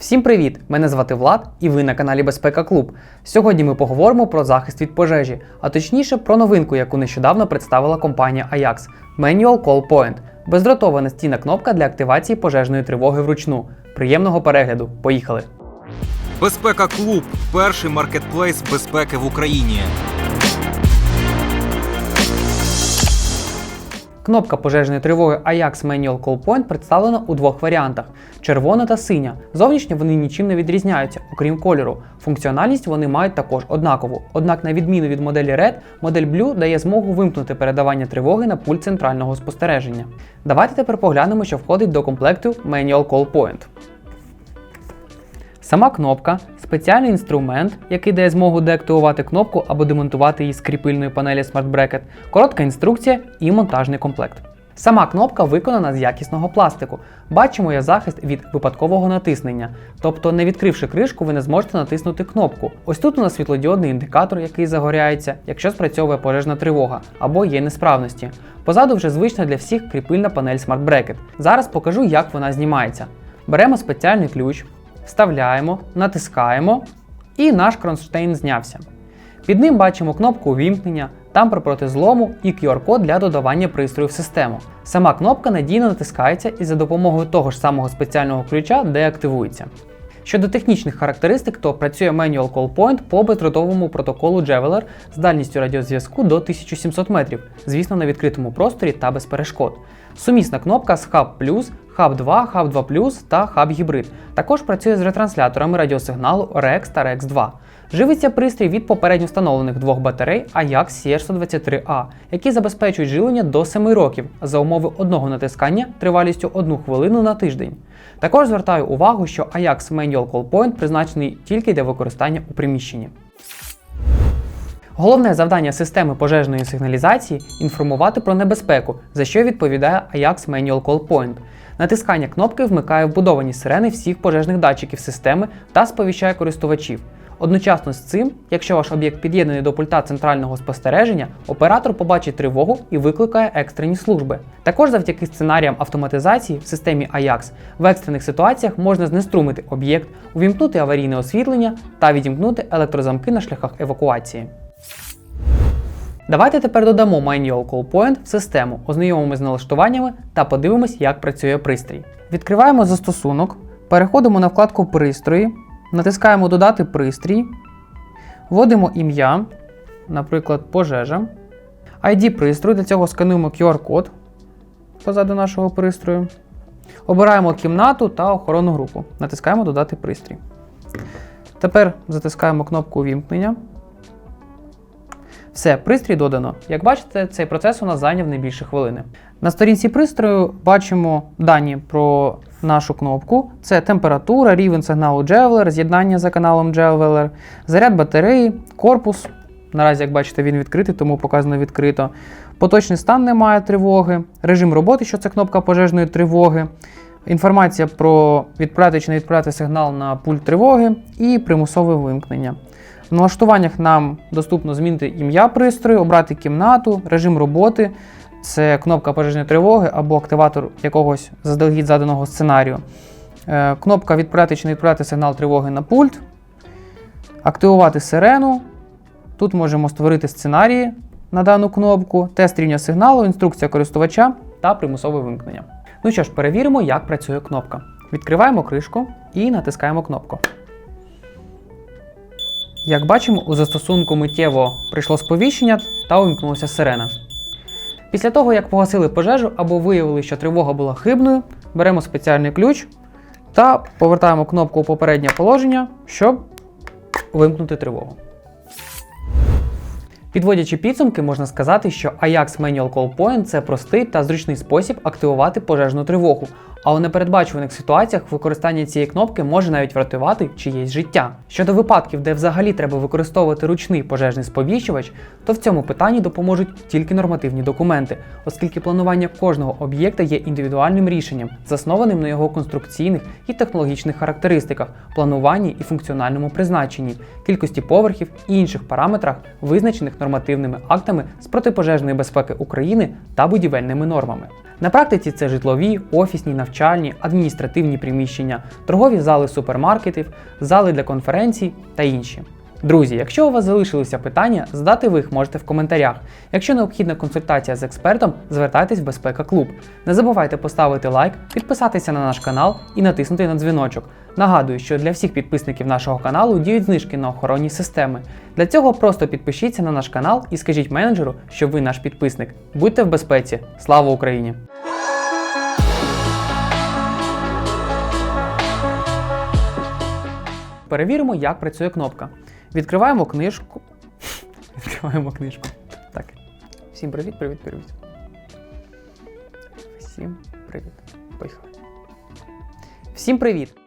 Всім привіт! Мене звати Влад і ви на каналі Безпека Клуб. Сьогодні ми поговоримо про захист від пожежі, а точніше про новинку, яку нещодавно представила компанія Ajax Manual Call Point. Бездротова настійна кнопка для активації пожежної тривоги вручну. Приємного перегляду! Поїхали! Безпека Клуб перший маркетплейс безпеки в Україні. Кнопка пожежної тривоги Ajax Manual Call Point представлена у двох варіантах: червона та синя. Зовнішньо вони нічим не відрізняються, окрім кольору. Функціональність вони мають також однакову. Однак, на відміну від моделі Red, модель Blue дає змогу вимкнути передавання тривоги на пульт центрального спостереження. Давайте тепер поглянемо, що входить до комплекту Manual Call Point. Сама кнопка спеціальний інструмент, який дає змогу деактивувати кнопку або демонтувати її з кріпильної панелі Smart Bracket, коротка інструкція і монтажний комплект. Сама кнопка виконана з якісного пластику. Бачимо є захист від випадкового натиснення, тобто, не відкривши кришку, ви не зможете натиснути кнопку. Ось тут у нас світлодіодний індикатор, який загоряється, якщо спрацьовує пожежна тривога або є несправності. Позаду вже звична для всіх кріпильна панель Smart Bracket. Зараз покажу, як вона знімається. Беремо спеціальний ключ, вставляємо, натискаємо, і наш кронштейн знявся. Під ним бачимо кнопку увімкнення, тампер проти злому і QR-код для додавання пристрою в систему. Сама кнопка надійно натискається і за допомогою того ж самого спеціального ключа деактивується. Щодо технічних характеристик, то працює Manual Call Point по бездротовому протоколу Javeler з дальністю радіозв'язку до 1700 метрів, звісно, на відкритому просторі та без перешкод. Сумісна кнопка з Hub Plus, Hub 2, Hub 2 Plus та Hub Hybrid. Також працює з ретрансляторами радіосигналу REX та REX 2. Живиться пристрій від попередньо встановлених двох батарей Ajax CR123A, які забезпечують живлення до 7 років за умови одного натискання тривалістю 1 хвилину на тиждень. Також звертаю увагу, що Ajax Manual Call Point призначений тільки для використання у приміщенні. Головне завдання системи пожежної сигналізації інформувати про небезпеку, за що відповідає Ajax Manual Call Point. Натискання кнопки вмикає вбудовані сирени всіх пожежних датчиків системи та сповіщає користувачів. Одночасно з цим, якщо ваш об'єкт під'єднаний до пульта центрального спостереження, оператор побачить тривогу і викликає екстрені служби. Також завдяки сценаріям автоматизації в системі Ajax в екстрених ситуаціях можна знеструмити об'єкт, увімкнути аварійне освітлення та відімкнути електрозамки на шляхах евакуації. Давайте тепер додамо Manual Call Point в систему, ознайомимося з налаштуваннями та подивимось, як працює пристрій. Відкриваємо застосунок, переходимо на вкладку Пристрої, натискаємо Додати пристрій, вводимо ім'я, наприклад, пожежа, ID пристрою, для цього скануємо QR-код позаду нашого пристрою. Обираємо кімнату та охоронну групу. Натискаємо Додати пристрій. Тепер затискаємо кнопку увімкнення. Все, пристрій додано. Як бачите, цей процес у нас зайняв не більше хвилини. На сторінці пристрою бачимо дані про нашу кнопку: це температура, рівень сигналу Javeler, з'єднання за каналом Javeler, заряд батареї, корпус. Наразі, як бачите, він відкритий, тому показано відкрито. Поточний стан немає тривоги, режим роботи, що це кнопка пожежної тривоги, інформація про відправити чи не відправити сигнал на пульт тривоги і примусове вимкнення. В налаштуваннях нам доступно змінити ім'я пристрою, обрати кімнату, режим роботи, це кнопка пожежної тривоги або активатор якогось заздалегідь заданого сценарію. Е, Кнопка відправити чи не відправити сигнал тривоги на пульт, активувати сирену. Тут можемо створити сценарії на дану кнопку, тест рівня сигналу, інструкція користувача та примусове вимкнення. Ну що ж, перевіримо, як працює кнопка. Відкриваємо кришку і натискаємо кнопку. Як бачимо, у застосунку миттєво прийшло сповіщення та увімкнулася сирена. Після того, як погасили пожежу або виявили, що тривога була хибною, беремо спеціальний ключ та повертаємо кнопку у попереднє положення, щоб вимкнути тривогу. Підводячи підсумки, можна сказати, що Ajax Manual Call Point це простий та зручний спосіб активувати пожежну тривогу, а у непередбачуваних ситуаціях використання цієї кнопки може навіть врятувати чиєсь життя. Щодо випадків, де взагалі треба використовувати ручний пожежний сповіщувач, то в цьому питанні допоможуть тільки нормативні документи, оскільки планування кожного об'єкта є індивідуальним рішенням, заснованим на його конструкційних і технологічних характеристиках, плануванні і функціональному призначенні, кількості поверхів і інших параметрах, визначених нормативними актами з протипожежної безпеки України та будівельними нормами. На практиці це житлові, офісні, навчальні навчальні, адміністративні приміщення, торгові зали супермаркетів, зали для конференцій та інші. Друзі, якщо у вас залишилися питання, задати ви їх можете в коментарях. Якщо необхідна консультація з експертом, звертайтесь в Безпека Клуб. Не забувайте поставити лайк, підписатися на наш канал і натиснути на дзвіночок. Нагадую, що для всіх підписників нашого каналу діють знижки на охоронні системи. Для цього просто підпишіться на наш канал і скажіть менеджеру, що ви наш підписник. Будьте в безпеці! Слава Україні! Перевіримо, як працює кнопка. Відкриваємо книжку. Відкриваємо книжку. Так. Всім привіт, привіт, привіт. Всім привіт. Поїхали. Всім привіт!